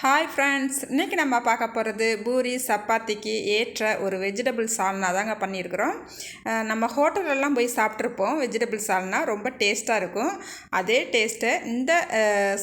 Hi friends இன்றைக்கி நம்ம பார்க்க போகிறது பூரி சப்பாத்திக்கு ஏற்ற ஒரு வெஜிடபிள் சால்னா தாங்க பண்ணியிருக்கிறோம். நம்ம ஹோட்டலெல்லாம் போய் சாப்பிட்ருப்போம். வெஜிடபிள் சால்னா ரொம்ப டேஸ்ட்டாக இருக்கும். அதே டேஸ்ட்டை இந்த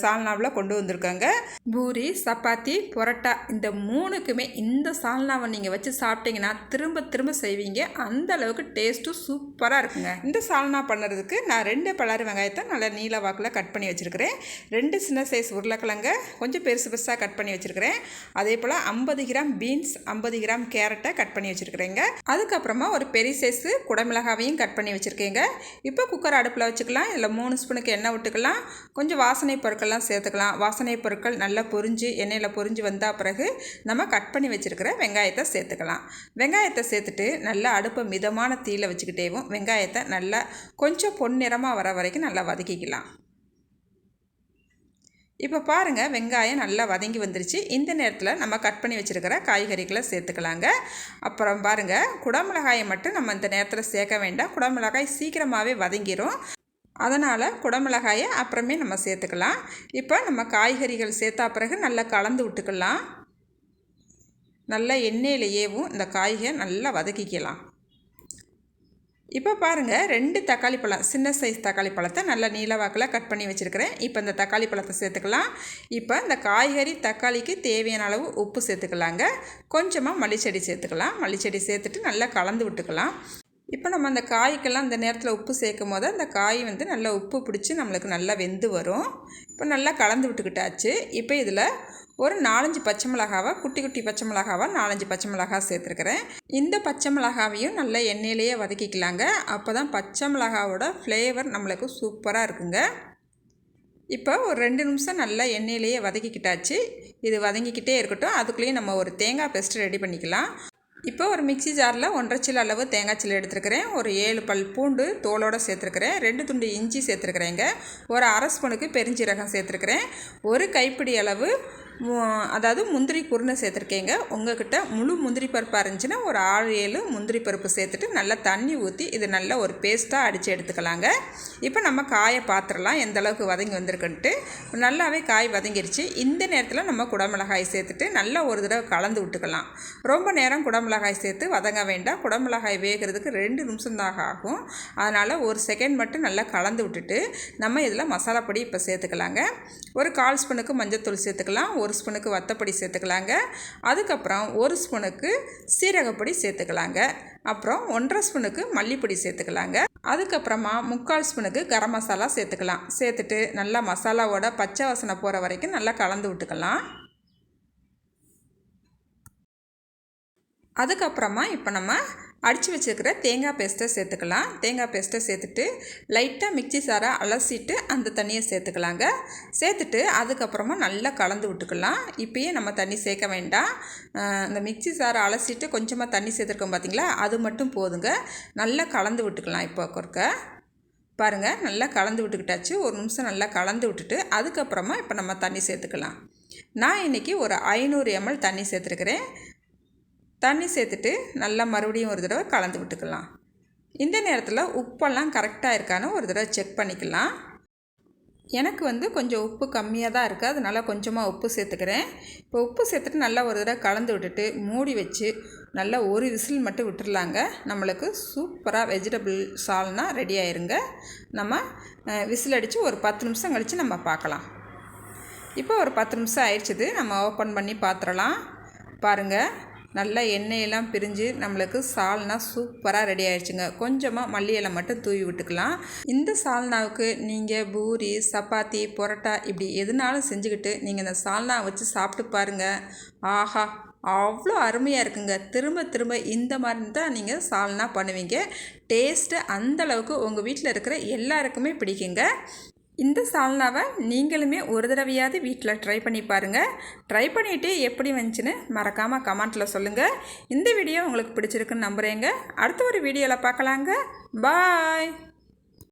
சால்னாவில் கொண்டு வந்திருக்காங்க. பூரி சப்பாத்தி பொரோட்டா இந்த மூணுக்குமே இந்த சால்னாவை நீங்கள் வச்சு சாப்பிட்டீங்கன்னா திரும்ப திரும்ப செய்வீங்க. அந்த அளவுக்கு டேஸ்ட்டும் சூப்பராக இருக்குங்க. இந்த சால்னா பண்ணுறதுக்கு நான் ரெண்டு பலாரி வெங்காயத்தை நல்லா நீல வாக்கில் கட் பண்ணி வச்சுருக்கிறேன். ரெண்டு சின்ன சைஸ் உருளைக்கிழங்க கொஞ்சம் பெருசு பெருசாக கட் பண்ணி வச்சுருக்கிறேன். அதே போல் ஐம்பது கிராம் பீன்ஸ் ஐம்பது கிராம் கேரட்டை கட் பண்ணி வச்சுருக்கிறேங்க. அதுக்கப்புறமா ஒரு பெரிய சைஸு குடமிளகாவையும் கட் பண்ணி வச்சுருக்கேங்க. இப்போ குக்கர் அடுப்பில் வச்சுக்கலாம். இதில் மூணு ஸ்பூனுக்கு எண்ணெய் விட்டுக்கலாம். கொஞ்சம் வாசனை பொருட்கள்லாம் சேர்த்துக்கலாம். வாசனை பொருட்கள் நல்லா பொரிஞ்சு எண்ணெயில் பொரிஞ்சு வந்தால் பிறகு நம்ம கட் பண்ணி வச்சுருக்கிற வெங்காயத்தை சேர்த்துக்கலாம். வெங்காயத்தை சேர்த்துட்டு நல்லா அடுப்பை மிதமான தீயில் வச்சுக்கிட்டேவும் வெங்காயத்தை நல்லா கொஞ்சம் பொன்னிறமாக வர வரைக்கும் நல்லா வதக்கிக்கலாம். இப்போ பாருங்கள் வெங்காயம் நல்லா வதங்கி வந்துருச்சு. இந்த நேரத்தில் நம்ம கட் பண்ணி வச்சுருக்கிற காய்கறிகளை சேர்த்துக்கலாங்க. அப்புறம் பாருங்கள் குடமிளகாயை மட்டும் நம்ம இந்த நேரத்தில் சேர்க்க வேண்டாம். குடமிளகாய் சீக்கிரமாகவே வதங்கிடும் அதனால் குடமிளகாயை அப்புறமே நம்ம சேர்த்துக்கலாம். இப்போ நம்ம காய்கறிகள் சேர்த்தா பிறகு நல்லா கலந்து விட்டுக்கலாம். நல்லா எண்ணெயிலேயேவும் இந்த காய்கறி நல்லா வதக்கிக்கலாம். இப்போ பாருங்கள் ரெண்டு தக்காளி பழம் சின்ன சைஸ் தக்காளி பழத்தை நல்லா நீளவாக்கில் கட் பண்ணி வச்சுருக்கிறேன். இப்போ இந்த தக்காளி பழத்தை சேர்த்துக்கலாம். இப்போ இந்த காய்கறி தக்காளிக்கு தேவையான அளவு உப்பு சேர்த்துக்கலாங்க. கொஞ்சமாக மல்லிச்செடி சேர்த்துக்கலாம். மல்லிச்செடி சேர்த்துட்டு நல்லா கலந்து விட்டுக்கலாம். இப்போ நம்ம அந்த காய்க்கெல்லாம் இந்த நேரத்தில் உப்பு சேர்க்கும் போது அந்த காய் வந்து நல்லா உப்பு பிடிச்சி நம்மளுக்கு நல்லா வெந்து வரும். இப்போ நல்லா கலந்து விட்டுக்கிட்டாச்சு. இப்போ இதில் ஒரு நாலஞ்சு பச்சை மிளகாவை குட்டி குட்டி பச்சை மிளகாவாக நாலஞ்சு பச்சை மிளகா சேர்த்துருக்குறேன். இந்த பச்சை மிளகாவையும் நல்லா எண்ணெயிலேயே வதக்கிக்கலாங்க. அப்போ தான் பச்சை மிளகாவோட ஃப்ளேவர் நம்மளுக்கு சூப்பராக இருக்குங்க. இப்போ ஒரு ரெண்டு நிமிஷம் நல்லா எண்ணெயிலேயே வதக்கிக்கிட்டாச்சு. இது வதங்கிக்கிட்டே இருக்கட்டும். அதுக்குள்ளேயும் நம்ம ஒரு தேங்காய் பெஸ்ட்டு ரெடி பண்ணிக்கலாம். இப்போ ஒரு மிக்சி ஜாரில் ஒன்றரை சில அளவு தேங்காய் சில்லு எடுத்துருக்கிறேன். ஒரு ஏழு பல் பூண்டு தோலோடு சேர்த்துருக்கிறேன். ரெண்டு துண்டு இஞ்சி சேர்த்துருக்குறேங்க. ஒரு அரை ஸ்பூனுக்கு பெருஞ்சீரகம் சேர்த்துருக்குறேன். ஒரு கைப்பிடி அளவு அதாவது முந்திரி குருணை சேர்த்துருக்கேங்க. உங்கள்கிட்ட முழு முந்திரி பருப்பாக இருந்துச்சுன்னா ஒரு ஆறு ஏழு முந்திரி பருப்பு சேர்த்துட்டு நல்லா தண்ணி ஊற்றி இது நல்லா ஒரு பேஸ்ட்டாக அடித்து எடுத்துக்கலாங்க. இப்போ நம்ம காயை பார்த்துடலாம் எந்த அளவுக்கு வதங்கி வந்திருக்குன்ட்டு. நல்லாவே காய் வதங்கிடுச்சு இந்த நேரத்தில் நம்ம குடமிளகாய் சேர்த்துட்டு நல்லா ஒரு தடவை கலந்து விட்டுக்கலாம். ரொம்ப நேரம் குடமிளகாய் சேர்த்து வதங்க வேண்டாம். குடமிளகாய் வேகிறதுக்கு ரெண்டு நிமிஷம் தான் ஆகும். அதனால் ஒரு செகண்ட் மட்டும் நல்லா கலந்து விட்டுட்டு நம்ம இதில் மசாலா பொடி இப்போ சேர்த்துக்கலாங்க. ஒரு கால் ஸ்பூனுக்கு மஞ்சள் தூள் சேர்த்துக்கலாம். ஒரு ஸ்பூனுக்கு வத்தப்பொடி சேர்த்துக்கலாங்க. அதுக்கப்புறம் ஒரு ஸ்பூனுக்கு சீரகப்பொடி சேர்த்துக்கலாங்க. அப்புறம் ஒன்றரை ஸ்பூனுக்கு மல்லிப்பொடி சேர்த்துக்கலாங்க. அதுக்கப்புறமா முக்கால் ஸ்பூனுக்கு கரம் மசாலா சேர்த்துக்கலாம். சேர்த்துட்டு நல்லா மசாலாவோட பச்சை வாசனை போகிற வரைக்கும் நல்லா கலந்து விட்டுக்கலாம். அதுக்கப்புறமா இப்போ நம்ம அடித்து வச்சுருக்கிற தேங்காய் பேஸ்ட்டை சேர்த்துக்கலாம். தேங்காய் பேஸ்ட்டை சேர்த்துட்டு லைட்டாக மிக்சி சாரை அலசிட்டு அந்த தண்ணியை சேர்த்துக்கலாங்க. சேர்த்துட்டு அதுக்கப்புறமா நல்லா கலந்து விட்டுக்கலாம். இப்போயே நம்ம தண்ணி சேர்க்க வேண்டாம். இந்த மிக்சி சாரை அலசிட்டு கொஞ்சமாக தண்ணி சேர்த்துருக்கோம் பார்த்திங்களா அது மட்டும் போதுங்க. நல்லா கலந்து விட்டுக்கலாம் இப்போ குறுக்க பாருங்கள் நல்லா கலந்து விட்டுக்கிட்டாச்சு. ஒரு நிமிஷம் நல்லா கலந்து விட்டுட்டு அதுக்கப்புறமா இப்போ நம்ம தண்ணி சேர்த்துக்கலாம். நான் இன்றைக்கி ஒரு ஐநூறு எம்எல் தண்ணி சேர்த்துருக்குறேன். தண்ணி சேர்த்துட்டு நல்லா மறுபடியும் ஒரு தடவை கலந்து விட்டுக்கலாம். இந்த நேரத்தில் உப்பெல்லாம் கரெக்டாக இருக்கான்னு ஒரு தடவை செக் பண்ணிக்கலாம். எனக்கு வந்து கொஞ்சம் உப்பு கம்மியாக தான் இருக்குது அதனால் கொஞ்சமாக உப்பு சேர்த்துக்கிறேன். இப்போ உப்பு சேர்த்துட்டு நல்லா ஒரு தடவை கலந்து விட்டுட்டு மூடி வச்சு நல்லா ஒரு விசில் மட்டும் விட்டுடலாங்க நம்மளுக்கு சூப்பராக வெஜிடபிள் சால்னா ரெடி ஆயிருங்க. நம்ம விசில் அடித்து ஒரு பத்து நிமிஷம் கழித்து நம்ம பார்க்கலாம். இப்போ ஒரு பத்து நிமிஷம் ஆயிடுச்சுது. நம்ம ஓப்பன் பண்ணி பார்த்துடலாம் பாருங்கள் நல்லா எண்ணெயெல்லாம் பிரிஞ்சு நம்மளுக்கு சால்னா சூப்பராக ரெடி ஆயிடுச்சுங்க. கொஞ்சமாக மல்லி இலை மட்டும் தூவி விட்டுக்கலாம். இந்த சால்னாவுக்கு நீங்கள் பூரி சப்பாத்தி பொரோட்டா இப்படி எதுனாலும் செஞ்சுக்கிட்டு நீங்கள் இந்த சால்னா வச்சு சாப்பிட்டு பாருங்கள் ஆஹா அவ்வளோ அருமையாக இருக்குங்க. திரும்ப திரும்ப இந்த மாதிரி தான் நீங்கள் சால்னா பண்ணுவீங்க. டேஸ்ட்டு அந்தளவுக்கு உங்கள் வீட்டில் இருக்கிற எல்லாருக்குமே பிடிக்குங்க. இந்த சால்னாவை நீங்களுமே ஒரு தடவையாவது வீட்டில் ட்ரை பண்ணி பாருங்கள் ட்ரை பண்ணிவிட்டு எப்படி வந்துச்சுன்னு மறக்காமல் கமெண்ட்டில் சொல்லுங்கள் இந்த வீடியோ உங்களுக்கு பிடிச்சிருக்குன்னு நம்புகிறேங்க அடுத்த ஒரு வீடியோவில் பார்க்கலாங்க. பாய்.